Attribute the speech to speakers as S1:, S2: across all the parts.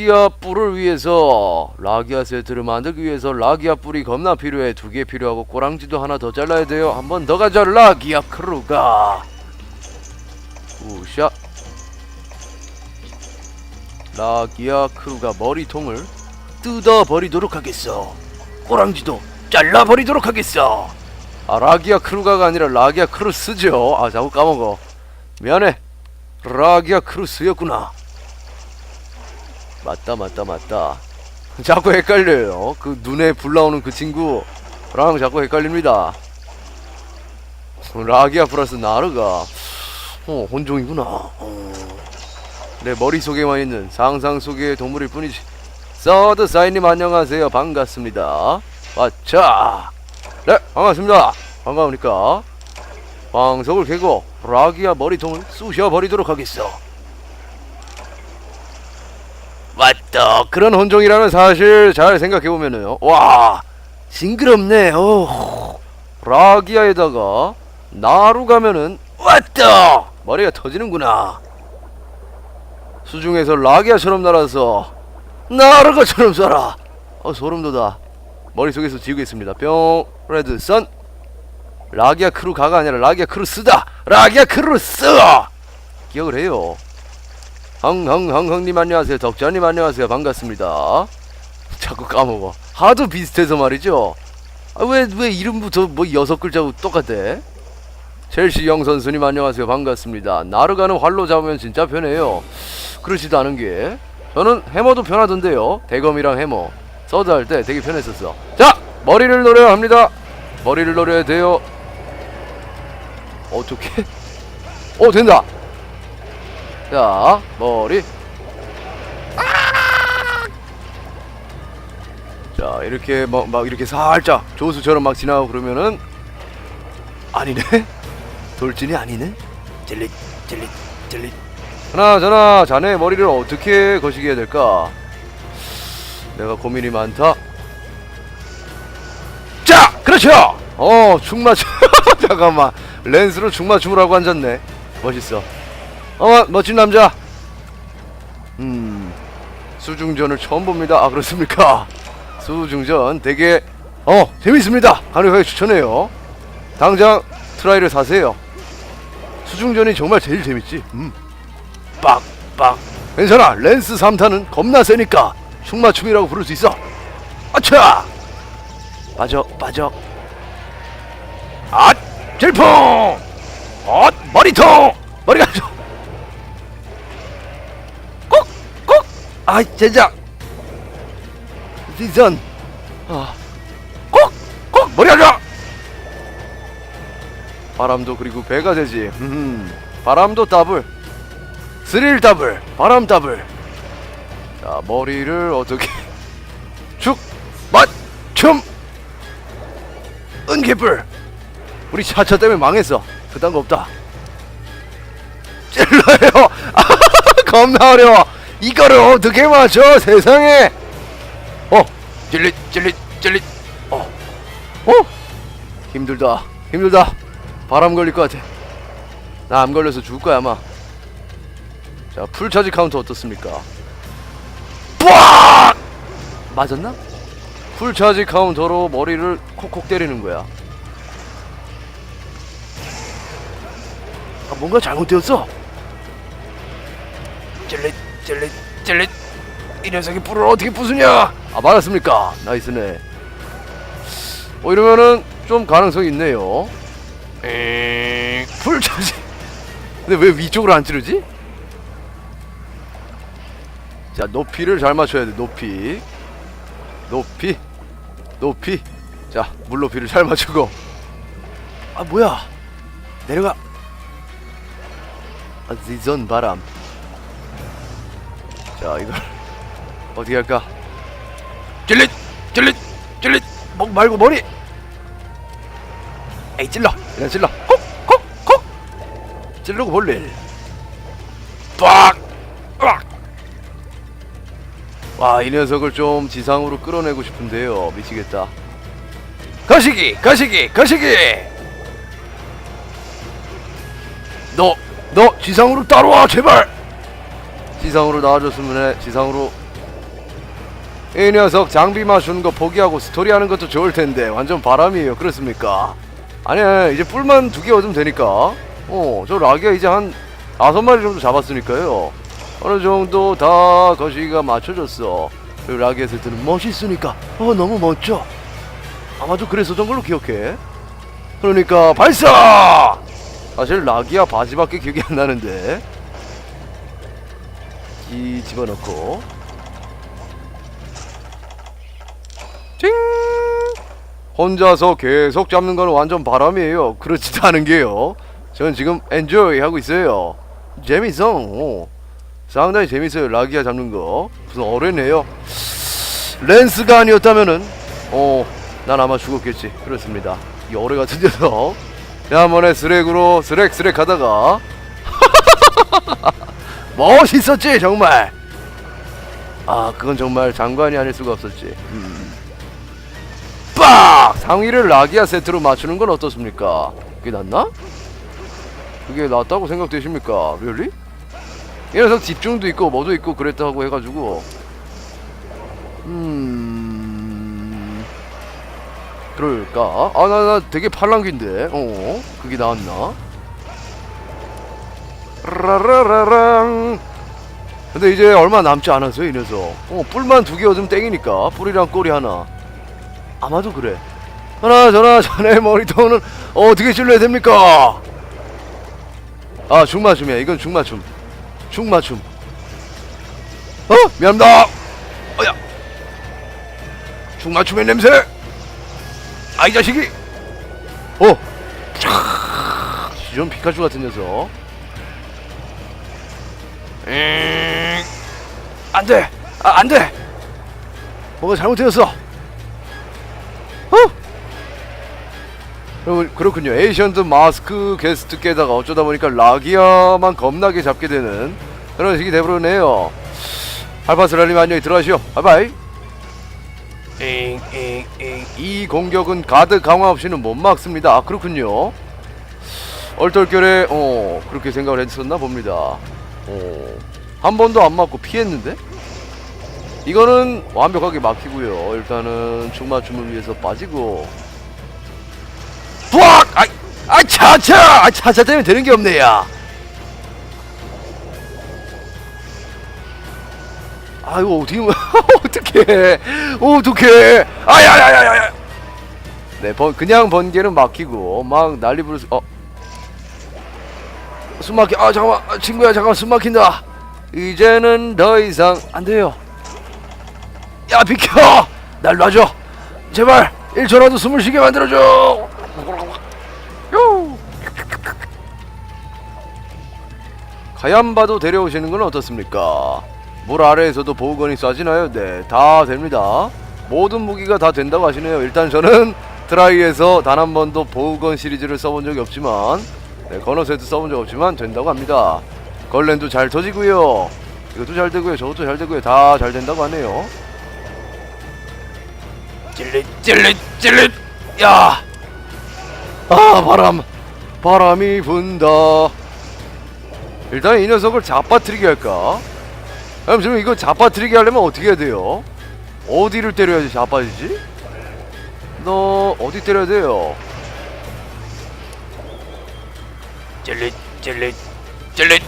S1: 라기아 뿔을 위해서 라기아 세트를 만들기 위해서 라기아 뿔이 겁나 필요해. 두 개 필요하고 꼬랑지도 하나 더 잘라야 돼요. 한 번 더 가자 라기아 크루가. 우샤 라기아 크루가 머리통을 뜯어버리도록 하겠어. 꼬랑지도 잘라버리도록 하겠어. 아 라기아 크루가가 아니라 라기아 크루스죠. 아 자꾸 까먹어. 미안해. 라기아 크루스였구나 맞다 맞다 맞다. 자꾸 헷갈려요. 그 눈에 불 나오는 그 친구랑 자꾸 헷갈립니다. 라기아 플러스 나르가. 어 혼종이구나. 어. 내 머릿속에만 있는 상상 속의 동물일 뿐이지. 서드 사인님 안녕하세요. 반갑습니다. 아차. 네 반갑습니다. 반가우니까. 방석을 개고 라기아 머리통을 쑤셔버리도록 하겠어 맞다 그런 혼종이라는 사실 잘 생각해보면은요 와 징그럽네. 어 라기아에다가 나루 가면은 왔다! 머리가 터지는구나. 수중에서 라기아처럼 날아서 나루가처럼 쏴라. 어 소름 돋아. 머릿속에서 지우겠습니다. 뿅 레드 선. 라기아 크루 가가 아니라 라기아 크루스다. 라기아 크루스 기억을 해요 흥흥흥흥님 안녕하세요. 덕자님 안녕하세요. 반갑습니다. 자꾸 까먹어. 하도 비슷해서 말이죠. 아, 왜, 왜 이름부터 뭐 여섯 글자고 똑같대 첼시 영 선수님 안녕하세요. 반갑습니다. 나르가는 활로 잡으면 진짜 편해요. 그렇지도 않은 게. 저는 해머도 편하던데요. 대검이랑 해머. 서드 할 때 되게 편했었어. 자 머리를 노려야 합니다. 머리를 노려야 돼요. 어떻게 어 된다 자 머리. 자 이렇게 막, 막 이렇게 살짝 조수처럼 막 지나고 그러면은 아니네? 돌진이 아니네? 찔릿 찔릿 찔릿. 하나잖아 자네 머리를 어떻게 거시게 해야 될까? 내가 고민이 많다. 자 그렇죠! 어 충맞춤 잠깐만. 렌스로 충맞춤을 하고 앉았네. 멋있어 어 멋진 남자. 음 수중전을 처음 봅니다. 아 그렇습니까? 수중전 되게 어 재밌습니다. 강력하게 추천해요. 당장 트라이를 사세요. 수중전이 정말 제일 재밌지. 음. 빡빡. 괜찮아. 렌스 3탄은 겁나 세니까 춤맞춤이라고 부를 수 있어. 아차! 빠져 빠져. 아 질풍! 아 머리통! 머리가 꼭꼭 아 제작 시선. 아꼭꼭 머리 하자. 바람도 그리고 배가 되지. 음, 바람도 더블. 스릴 더블. 바람 더블. 자 머리를 어떻게. 축 맞춤. 은개불 우리 차차 때문에 망했어. 그딴 거 없다. 찔러요. 겁나 어려워 이거를 어떻게 맞춰 세상에? 어 찔릿 찔릿 찔릿. 어. 어? 힘들다 힘들다. 바람 걸릴 것 같아. 나암 걸려서 죽을 거야 아마. 자 풀차지 카운터 어떻습니까? 빡! 맞았나? 풀차지 카운터로 머리를 콕콕 때리는 거야. 아, 뭔가 잘못되었어 찔릿 찔릿 찔릿. 이 녀석이 뿔을 어떻게 부수냐? 아 맞았습니까? 나이스네. 어 이러면은 좀 가능성이 있네요. 에 풀차지 근데 왜 위쪽으로 안 찌르지? 자 높이를 잘 맞춰야 돼 높이. 높이 높이. 자 물높이를 잘 맞추고. 아 뭐야? 내려가. 아 지전 바람 자 이걸 어떻게 할까? 찔릿! 찔릿! 찔릿! 목 말고 머리! 에이 찔러! 그냥 찔러! 콕 콕 콕! 찔르고 볼일 빡! 으악! 와 이 녀석을 좀 지상으로 끌어내고 싶은데요. 미치겠다. 가시기! 가시기! 가시기! 너 너 지상으로 따라와 제발 지상으로 나와줬으면 해. 지상으로. 이 녀석 장비 맞추는 거 포기하고 스토리 하는 것도 좋을 텐데 완전 바람이에요. 그렇습니까? 아니야 이제 뿔만 두 개 얻으면 되니까. 어저 라기가 이제 한 다섯 마리 정도 잡았으니까요. 어느 정도 다 거시기가 맞춰졌어. 그리고 라기의 세트는 멋있으니까. 어 너무 멋져. 아마도 그랬었던 걸로 기억해. 그러니까 발사! 사실 라기야 바지밖에 기억이 안 나는데 이 집어넣고. ting 혼자서 계속 잡는 건 완전 바람이에요. 그렇지도 않은 게요. 전 지금 엔조이 하고 있어요. 재밌어. 어. 상당히 재밌어요. 라기아 잡는 거. 무슨 어른이에요? 렌스가 아니었다면은 어난 아마 죽었겠지. 그렇습니다. 이 어뢰 같은 녀석. 한 번에 스렉으로 스렉 스렉 하다가 멋있었지 정말 아 그건 정말 장관이 아닐 수가 없었지 음. 빡! 상위를 라기아 세트로 맞추는 건 어떻습니까? 그게 낫나? 그게 낫다고 생각되십니까? really? 이 녀석 집중도 있고 뭐도 있고 그랬다고 해가지고 음... 그럴까? 아 나 나 되게 팔랑귀인데 어? 그게 나왔나? 라라라랑 근데 이제 얼마 남지 않았어요 이 녀석. 어 뿔만 두 개 얻으면 땡이니까 뿔이랑 꼬리 하나. 아마도 그래. 하나 전화 전에 머리통은 어떻게 실려야 됩니까? 아 중맞춤이야. 이건 중맞춤. 중맞춤. 어? 미안합니다. 어야. 중맞춤의 냄새. 아이 자식이. 어. 시전 피카츄 같은 녀석 음, 안 돼. 아 안 돼. 뭐가 잘못되었어? 어? 여러분 그렇군요. 에이션드 마스크 게스트 깨다가 어쩌다 보니까 라기아만 겁나게 잡게 되는 그런 식이 돼버렸네요. 알파스라님 안녕히 들어가시오. 바이바이. 잉 잉 잉 이 공격은 가드 강화 없이는 못 막습니다. 아 그렇군요. 얼떨결에 어 그렇게 생각을 했었나 봅니다. 어, 한 번도 안 맞고 피했는데 이거는 완벽하게 막히고요. 일단은 중맞춤을 위해서 빠지고 부악! 아, 아 차차! 아 차차 때문에 되는 게 없네 야. 아이고 어떻게 어떻게 어떻게 아야야야야 네 번, 그냥 번개는 막히고 막 난리 부르스 어 숨막히 아 잠깐만 아, 친구야 잠깐만 숨막힌다. 이제는 더 이상 안 돼요. 야 비켜! 날 놔줘. 제발 1초라도 숨을 쉬게 만들어줘. 요. 가얀바도 데려오시는 건 어떻습니까? 물 아래에서도 보호건이 쏴지나요? 네 다 됩니다. 모든 무기가 다 된다고 하시네요. 일단 저는 트라이에서 단 한 번도 보호건 시리즈를 써본 적이 없지만 네, 건어세트 써본 적 없지만 된다고 합니다. 걸렌도 잘 터지고요. 이것도 잘 되고요. 저것도 잘 되고요. 다 잘 된다고 하네요. 찔릿 찔릿 찔릿 야! 아 바람 바람이 분다. 일단 이 녀석을 잡아뜨리게 할까? 그럼 지금 이거 잡아뜨리게 하려면 어떻게 해야 돼요? 어디를 때려야지 잡아지지? 너 어디 때려야 돼요? 찔릿 찔릿 찔릿.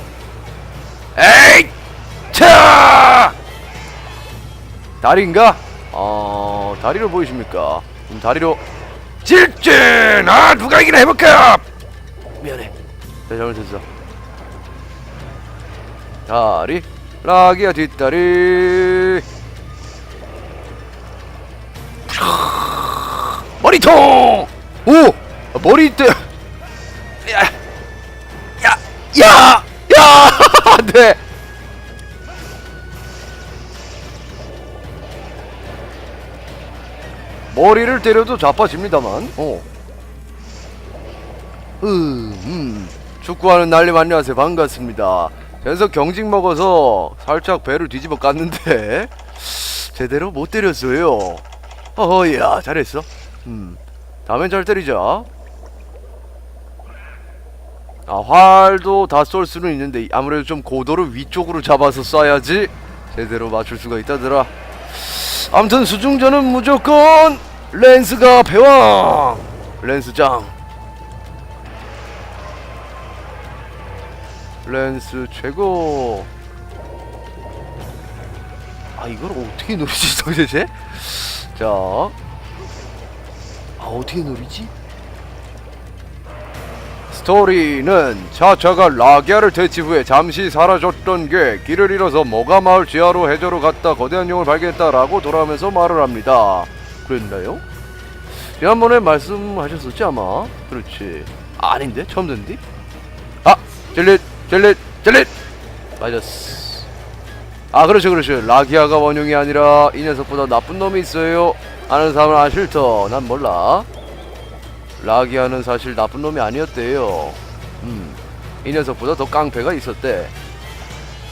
S1: 에이! 차! 다리인가? 어 다리로 보이십니까? 그럼 다리로 질진 아 누가 이기나 해볼까? 미안해. 내 잘못했어. 다리 라기야 뒷다리. 머리통! 오! 머리 때 야, 야, 야, 야, 안 돼. 머리를 때려도 자빠집니다만. 어. 음, 음. 축구하는 날님 안녕하세요. 반갑습니다. 그래서 경직 먹어서 살짝 배를 뒤집어 깠는데 제대로 못 때렸어요. 어야 잘했어. 음. 다음엔 잘 때리자. 아 활도 다 쏠 수는 있는데 아무래도 좀 고도를 위쪽으로 잡아서 쏴야지 제대로 맞출 수가 있다더라. 아무튼 수중전은 무조건 랜스가 패왕! 랜스장. 랜스 최고. 아 이걸 어떻게 노리지 도대체? 자 아 어떻게 노리지 스토리는 차차가 라기아를 퇴치 후에 잠시 사라졌던 게 길을 잃어서 모가 마을 지하로 해저로 갔다 거대한 용을 발견했다라고 돌아오면서 말을 합니다. 그랬나요? 지난번에 말씀하셨었지 아마? 그렇지. 아, 아닌데? 처음 듣는디? 아! 젤릿! 젤릿! 젤릿! 맞았어. 아 그렇죠 그렇죠. 라기아가 원흉이 아니라 이 녀석보다 나쁜 놈이 있어요. 아는 사람은 아실 터. 난 몰라. 라기아는 사실 나쁜 놈이 아니었대요. 음, 이 녀석보다 더 깡패가 있었대.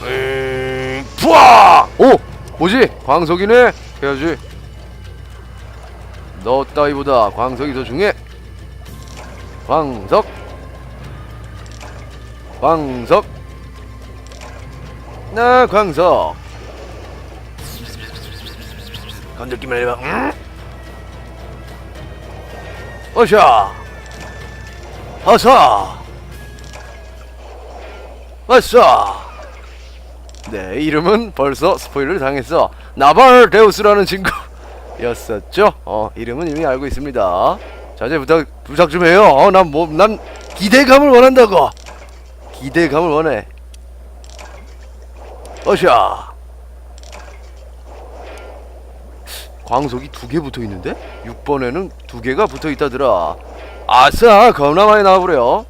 S1: 음, 부아! 오, 뭐지? 광석이네. 해야지. 너 따위보다 광석이 더 중요해. 광석. 광석. 나 광석. 건들기만 해봐. 응? 어샤 어서. 어서. 네 이름은 벌써 스포일을 당했어 나발데우스라는 친구였었죠. 어 이름은 이미 알고 있습니다. 자제 부탁 부탁 좀 해요. 어난뭐난 기대감을 원한다고. 기대감을 원해. 어샤 광석이 두 개 붙어 있는데 6번에는 두 개가 붙어 있다더라. 아싸 겁나 많이 나와버려.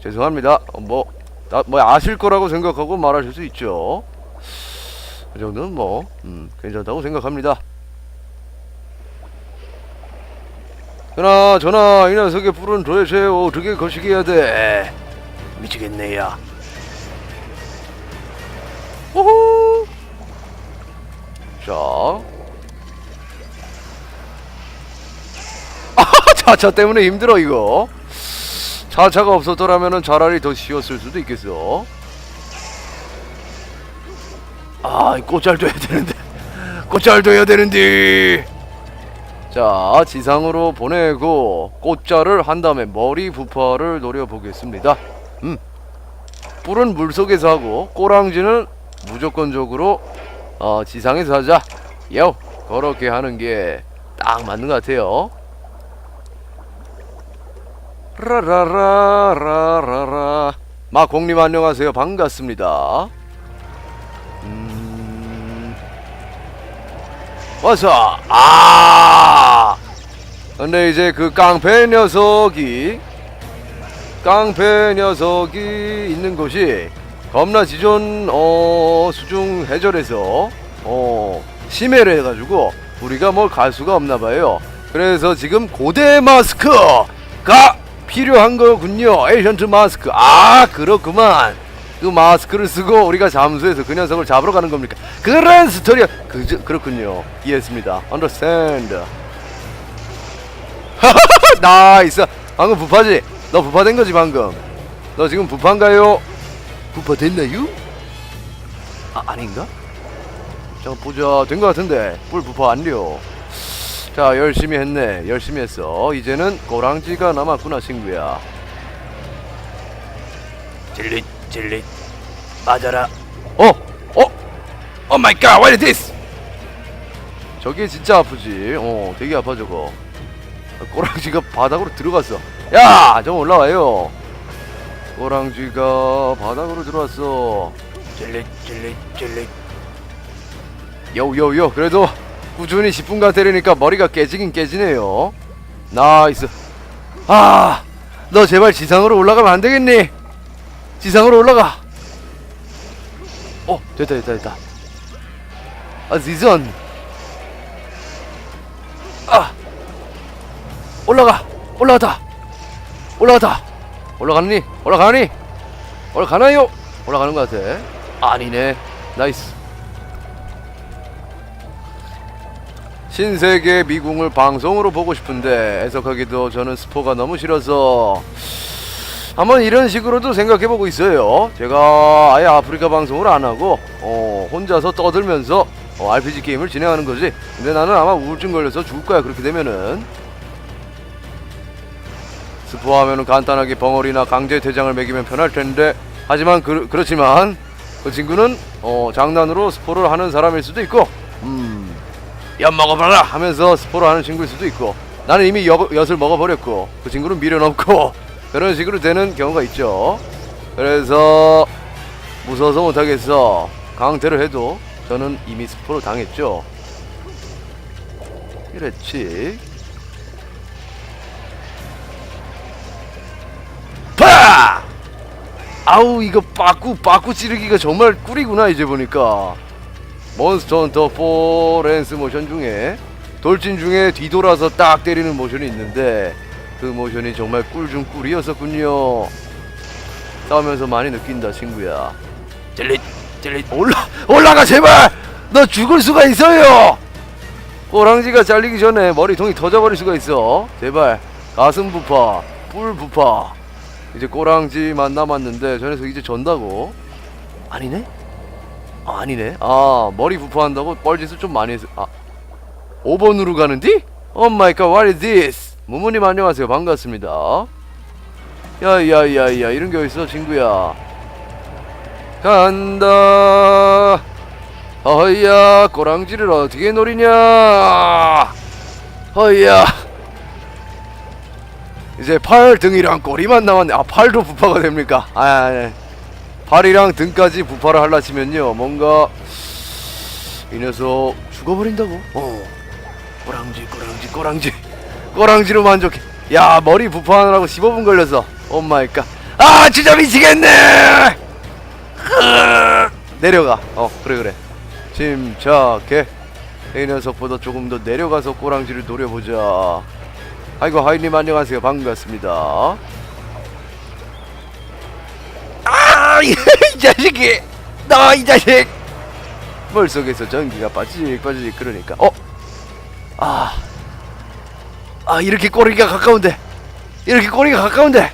S1: 죄송합니다. 어, 뭐, 아실 거라고 생각하고 말하실 수 있죠. 그 정도는 뭐 음, 괜찮다고 생각합니다. 그나 저나 이 녀석의 뿔은 도대체 어떻게 거시기 해야 돼? 미치겠네 야. 오호. 자. 차차 때문에 힘들어 이거. 차차가 없었더라면 차라리 더 쉬웠을 수도 있겠어. 아 꽃잘도 해야 되는데. 꽃잘도 해야 되는데. 자 지상으로 보내고 꽃잘을 한 다음에 머리 부파를 노려보겠습니다. 음. 뿔은 물속에서 하고 꼬랑지는 무조건적으로 어, 지상에서 하자. 요 그렇게 하는 게 딱 맞는 것 같아요 라라라라라라. 마공님 안녕하세요. 반갑습니다. 음... 와서. 아. 근데 이제 그 깡패 녀석이 깡패 녀석이 있는 곳이 겁나 지존 어 수중 해절에서 어 심해를 해가지고 우리가 뭘 갈 수가 없나 봐요. 그래서 지금 고대 마스크가 필요한 거군요. 에이전트 마스크. 아, 그렇구만. 그 마스크를 쓰고 우리가 잠수해서 그 녀석을 잡으러 가는 겁니까? 그런 스토리야. 그, 그렇군요. 이해했습니다. understand. 나이스. 방금 부파지? 너 부파된 거지, 방금? 너 지금 부파인가요? 부파됐나요? 아, 아닌가? 잠깐 보자. 된 거 같은데. 뿔 부파 완료. 자 열심히 했네. 열심히 했어. 이제는 꼬랑지가 남았구나 친구야. 질릿 질릿. 맞아라. 어? 어? 오 마이 갓 what is this? 저게 진짜 아프지. 어 되게 아파 저거. 꼬랑지가 바닥으로 들어갔어. 야 좀 올라와요. 꼬랑지가 바닥으로 들어왔어. 질릿 질릿 질릿. 요요요 그래도 꾸준히 10분간 때리니까 머리가 깨지긴 깨지네요. 나이스. 아, 너 제발 지상으로 올라가면 안 되겠니? 지상으로 올라가. 어, 됐다, 됐다, 됐다. 아, 지전. 아, 올라가, 올라가다, 올라가다, 올라가니? 올라가니? 올라가나요? 올라가는 것 같아. 아니네. 나이스. 신세계 미궁을 방송으로 보고 싶은데 해석하기도 저는 스포가 너무 싫어서 한번 이런 식으로도 생각해 보고 있어요. 제가 아예 아프리카 방송을 안 하고 어, 혼자서 떠들면서 어, RPG 게임을 진행하는 거지. 근데 나는 아마 우울증 걸려서 죽을 거야. 그렇게 되면은 스포하면은 간단하게 벙어리나 강제 대장을 먹이면 편할 텐데 하지만 그, 그렇지만 그 친구는 어, 장난으로 스포를 하는 사람일 수도 있고 음, 엿 먹어봐라. 하면서 스포를 하는 친구일 수도 있고 나는 이미 엿, 엿을 먹어버렸고 그 친구는 없고 그런 식으로 되는 경우가 있죠. 그래서 무서워서 못하겠어. 강퇴를 해도 저는 이미 스포를 당했죠. 그렇지. 파! 아우 이거 빠꾸 빠꾸 찌르기가 정말 꿀이구나 이제 보니까 몬스터 헌터 4 랜스 모션 중에 돌진 중에 뒤돌아서 딱 때리는 모션이 있는데 그 모션이 정말 꿀 중 꿀이었었군요. 싸우면서 많이 느낀다 친구야. 젤릿 젤릿. 올라 올라가 제발! 너 죽을 수가 있어요! 꼬랑지가 잘리기 전에 머리통이 터져버릴 수가 있어. 제발 가슴 부파 뿔 부파. 이제 꼬랑지만 남았는데 저 녀석 이제 전다고? 아니네? 아, 아니네. 아 머리 부파한다고 뻘짓을 좀 많이 했어. 아 5번으로 가는디? 오마이갓 what is this? 무무님 안녕하세요. 반갑습니다. 야야야야 이런 게 어딨어 친구야? 간다. 어이야 꼬랑지를 어떻게 노리냐? 어이야. 이제 팔 등이랑 꼬리만 남았네. 아 팔도 부파가 됩니까? 아, 아, 아 팔이랑 등까지 부파를 할라 치면요 뭔가 이 녀석 죽어버린다고? 어. 꼬랑지 꼬랑지 꼬랑지. 꼬랑지로 만족해. 야 머리 부파하느라고 15분 걸렸어 오마이갓. 아 진짜 미치겠네! 흐, 내려가. 어 그래 그래. 침착해. 이 녀석보다 조금 더 내려가서 꼬랑지를 노려보자. 아이고 하이님 안녕하세요. 반갑습니다 이 자식이! 너이 자식! 머릿속에서 전기가 빠지직 빠지직 그러니까. 어? 아, 아 이렇게 꼬리가 가까운데. 이렇게 꼬리가 가까운데.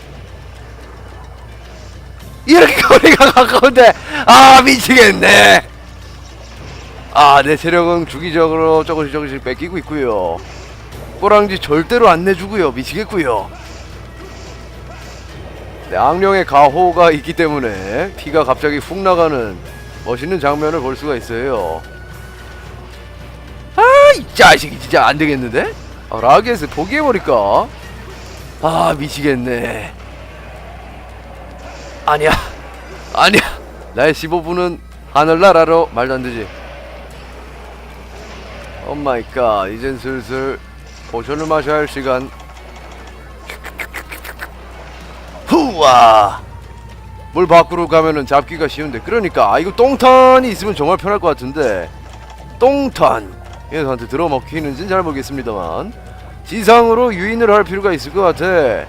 S1: 이렇게 꼬리가 가까운데. 아 미치겠네. 아 내 체력은 주기적으로 조금씩 조금씩 뺏기고 있고요. 꼬랑지 절대로 안 내주고요. 미치겠고요 네, 악령의 가호가 있기 때문에 피가 갑자기 훅 나가는 멋있는 장면을 볼 수가 있어요. 아 이 자식이 진짜 안 되겠는데? 아, 라게스 포기해버릴까? 아 미치겠네. 아니야 아니야. 나의 15분은 하늘나라로 말도 안 되지. 오 마이 갓 이젠 슬슬 포션을 마셔야 할 시간 후와. 물 밖으로 가면은 잡기가 쉬운데 그러니까. 아 이거 똥탄이 있으면 정말 편할 것 같은데. 똥탄. 이 녀석한테 들어먹히는지는 잘 모르겠습니다만. 지상으로 유인을 할 필요가 있을 것 같아.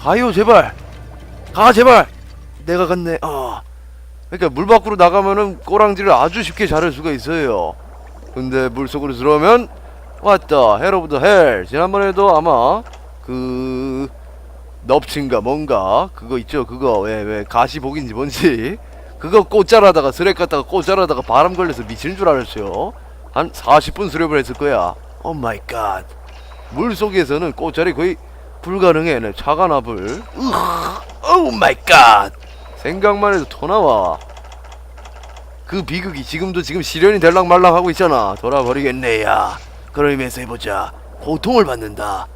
S1: 가요 제발. 가 제발. 내가 갔네. 어 그러니까 물 밖으로 나가면은 꼬랑지를 아주 쉽게 자를 수가 있어요. 근데 물 속으로 들어오면 왔다. 더헬 지난번에도 아마 그 넙친가 뭔가? 그거 있죠? 그거. 왜 왜 가시복인지 뭔지. 그거 꽃자라다가 스렉 갔다가 꽃자라다가 바람 걸려서 미치는 줄 알았어요. 한 40분 수렵을 했을 거야. 오 마이 갓물 속에서는 꽃자리 거의 불가능해 내 차가 나 불. 오 마이 갓 생각만 해도 토 나와. 그 비극이 지금도 지금 실현이 될랑 말랑 하고 있잖아. 돌아버리겠네 야. 그러면서 해보자. 고통을 받는다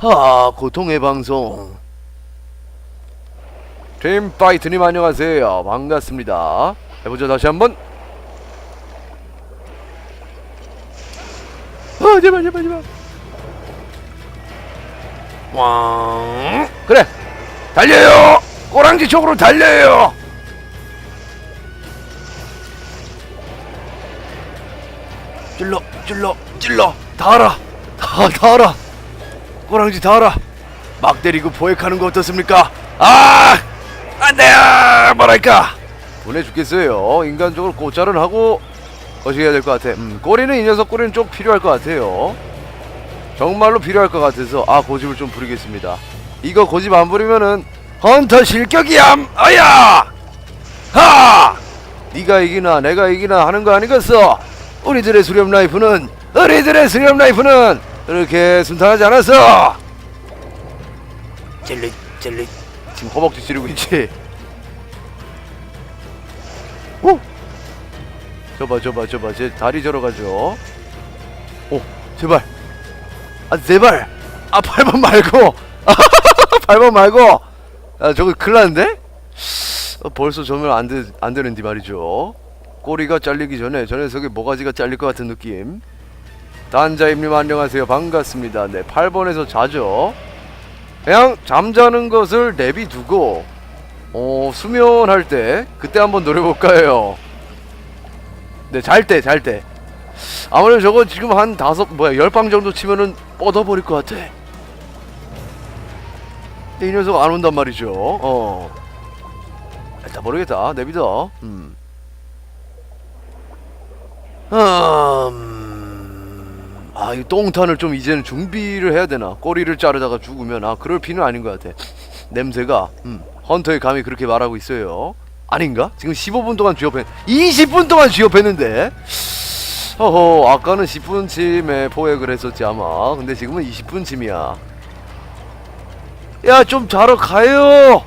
S1: 하 고통의 방송. 팀 파이트님 안녕하세요. 반갑습니다. 해보자 다시 한번. 아 제발 제발 제발. 왕. 그래 달려요. 꼬랑지 쪽으로 달려요. 찔러 찔러 찔러. 다 알아 다, 다 알아 꼬랑지 다 알아. 막 때리고 포획하는 거 어떻습니까? 아 안 돼요! 뭐랄까? 분해 죽겠어요. 인간적으로 꽃자를 하고 거시해야 될 것 같아. 음, 꼬리는 이 녀석 꼬리는 좀 필요할 것 같아요. 정말로 필요할 것 같아서 아 고집을 좀 부리겠습니다. 이거 고집 안 부리면은 헌터 실격이야! 아야! 하! 네가 이기나 내가 이기나 하는 거 아니겠어? 우리들의 수렴 라이프는 우리들의 수렴 라이프는 그렇게 순탄하지 않았어. 젤리 젤리. 지금 허벅지 찌르고 있지? 오! 저봐 저봐 저봐. 제 다리 저러가죠 오 제발. 아 제발. 아 8번 말고. 8번 말고. 아 저거 큰일 났는데? 어, 벌써 저면 안, 되, 안 되는데 말이죠. 꼬리가 잘리기 전에 저 녀석의 모가지가 잘릴 것 같은 느낌 단자임님 안녕하세요. 반갑습니다. 네 8번에서 자죠. 그냥 잠자는 것을 내비두고 어 수면할 때 그때 한번 노려볼까요? 네잘 때 잘 때. 아무래도 저거 지금 한 다섯 뭐야 열 방 정도 치면은 뻗어버릴 것 같아. 근데 이 녀석 안 온단 말이죠. 어. 일단 모르겠다. 내비둬. 음. 음... 아, 이 똥탄을 좀 이제는 준비를 해야 되나? 꼬리를 자르다가 죽으면 아, 그럴 필요는 아닌 것 같아. 냄새가 음, 헌터의 감이 그렇게 말하고 있어요. 아닌가? 지금 15분 동안 쥐업했 20분 동안 쥐업했는데 허허 아까는 10분쯤에 포획을 했었지 아마 근데 지금은 20분쯤이야 야 좀 자러 가요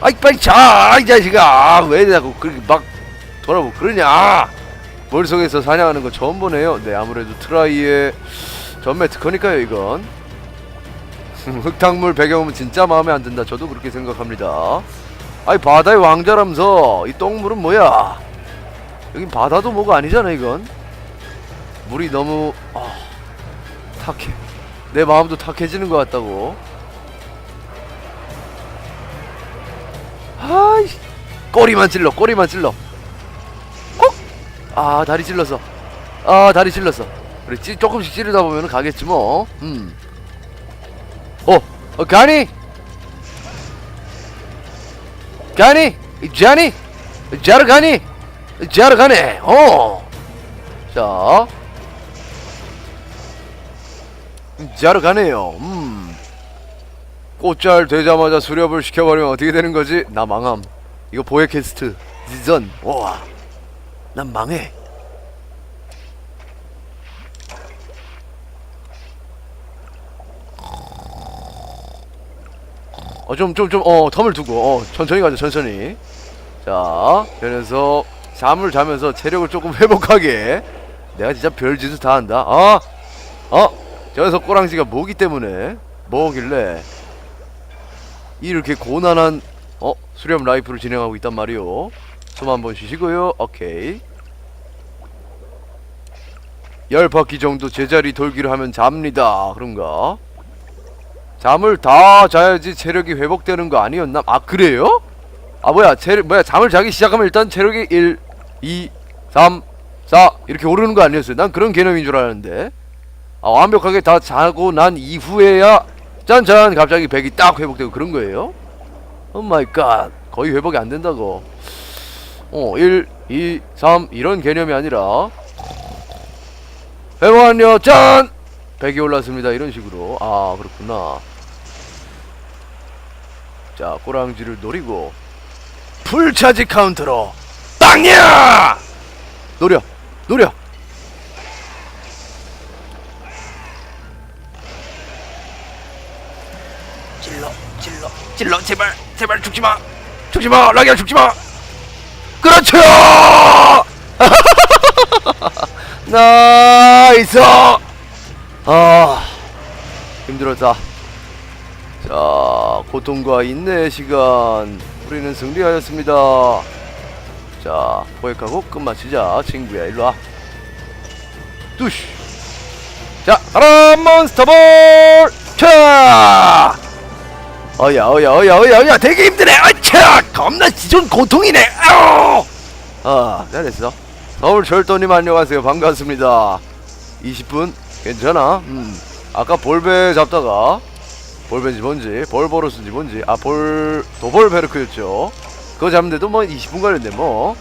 S1: 아이 빨리 자이 자식아 왜 자꾸 그렇게 막 돌아보고 그러냐 머릿속에서 사냥하는 거 처음 보네요. 네, 아무래도 트라이의 전매 특허니까요, 이건. 흙탕물 배경은 진짜 마음에 안 든다. 저도 그렇게 생각합니다. 아이, 바다의 왕자라면서 이 똥물은 뭐야? 여긴 바다도 뭐가 아니잖아, 이건. 물이 너무 아, 탁해. 내 마음도 탁해지는 것 같다고. 아이, 꼬리만 찔러, 꼬리만 찔러. 아 다리 찔렀어 아 다리 찔렀어 그래 찌, 조금씩 찌르다 보면 가겠지 뭐. 음. 어, 어 가니? 가니? 자니? 자르 가니? 자르 가네. 어자. 자르 가네요. 음. 꽃잘 되자마자 수렵을 시켜버리면 어떻게 되는 거지? 나 망함. 이거 보헤 캐스트. 디전. 와 난 망해. 어 좀 좀 좀어 텀을 두고 어 천천히 가자 천천히. 자, 그래서 잠을 자면서 체력을 조금 회복하게. 내가 진짜 별짓을 다 한다. 어? 어? 저 녀석 꼬랑지가 뭐기 때문에 뭐길래 이렇게 고난한 어 수렴 라이프를 진행하고 있단 말이오. 숨 한번 쉬시고요. 오케이. 열 바퀴 정도 제자리 돌기를 하면 잡니다. 그런가? 잠을 다 자야지 체력이 회복되는 거 아니었나? 아 그래요? 아 뭐야 체력 뭐야 잠을 자기 시작하면 일단 체력이 1, 2, 3, 4 이렇게 오르는 거 아니었어요? 난 그런 개념인 줄 알았는데 아 완벽하게 다 자고 난 이후에야 짠짠 갑자기 100이 딱 회복되고 그런 거예요? 오 마이 갓 거의 회복이 안 된다고 어 1, 2, 3 이런 개념이 아니라 회복 완료 짠! 100이 올랐습니다. 이런 식으로. 아 그렇구나. 자 꼬랑지를 노리고 풀차지 카운터로 빵야! 노려 노려! 찔러 찔러 찔러 제발 제발 죽지마! 죽지마! 라기야 죽지마 그렇죠! 나이스! 아 힘들었다. 자 고통과 인내의 시간. 우리는 승리하였습니다. 자 포획하고 끝마치자 친구야 일로와. 뚜시. 자 가라 몬스터볼! 차! 어야 어야 어야 어야 어야 되게 힘드네. 어차 겁나 지존 고통이네. 아우 아 잘했어 서울철도님 안녕하세요 반갑습니다 20분 괜찮아 음 아까 볼배 잡다가 볼배인지 뭔지 볼버로스인지 뭔지 아 볼 도볼베르크였죠 그거 잡는데도 뭐 20분 걸렸네 뭐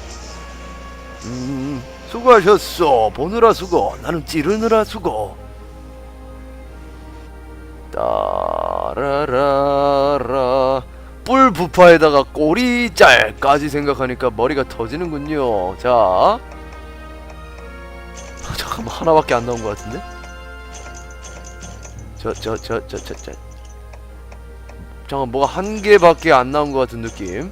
S1: 음, 수고하셨어. 보느라 수고. 나는 찌르느라 수고. 따라라라. 뿔 부파에다가 꼬리 짤까지 생각하니까 머리가 터지는군요. 자. 하나밖에 안 나온 것 같은데? 저 저 저 저 저 저 잠깐 뭐가 한 개밖에 안 나온 것 같은 느낌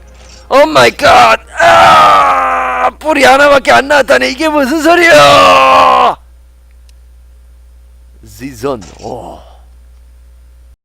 S1: 오 마이 갓! 아! 뿌리 하나밖에 안 나왔다니 이게 무슨 소리야! 지선 오